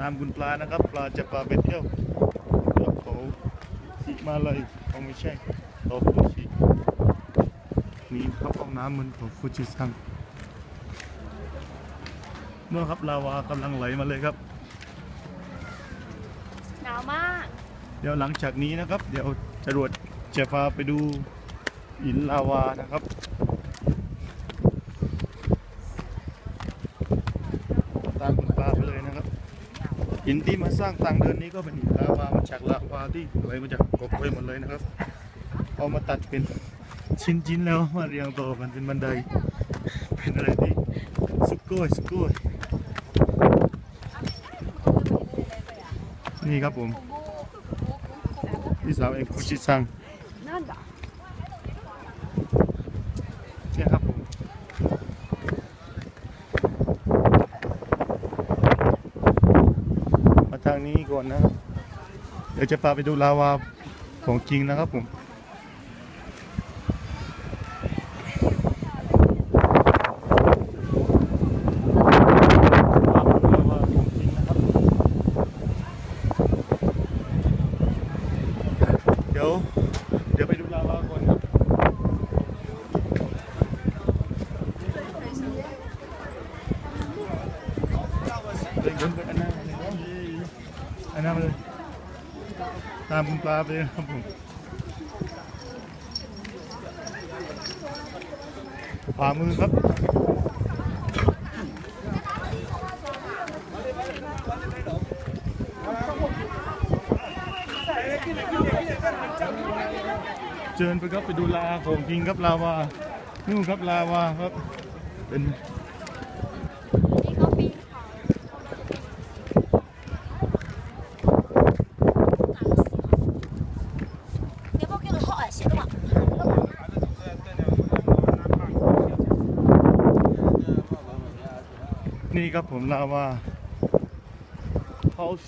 ตามคุณปลานะครับ ปลาจะปลาไปเที่ยวกับเขาสิมาเลยเขาไม่ใช่เขาฟูชินี่ครับห้องน้ำมันของฟูจิซังเมื่อครับลาวากำลังไหลมาเลยครับหนาวมาก เดี๋ยวหลังจากนี้นะครับ เดี๋ยวจรวดจะพาไปดูหินลาวานะครับ ตามคุณปลาไปเลยนะครับ หินที่มาสร้างทางเดินนี้ก็เป็นหินลาวามาจากลาวาที่ไหลมาจากกบกล้วยหมดเลยนะครับ เอามาตัดเป็นชิ้นๆแล้วมาเรียงต่อกันเป็นบันได เป็นอะไรที่สุดโก้ยสุดโก้ยนี่ครับผมพี่สาวเองคุชิซัง นั่นด เนี่ยครับผมมางนี้ก่อนนะครับ เดี๋ยวจะพาไปดูลาวาของจริงนะครับผม อันหน้ามาเลยตามคุณปลาไปครับผมขวามือครับเชิญไปครับไปดูลาของจริงครับลาวานู่นครับลาวาครับเป็น นี่ครับผมลาวา House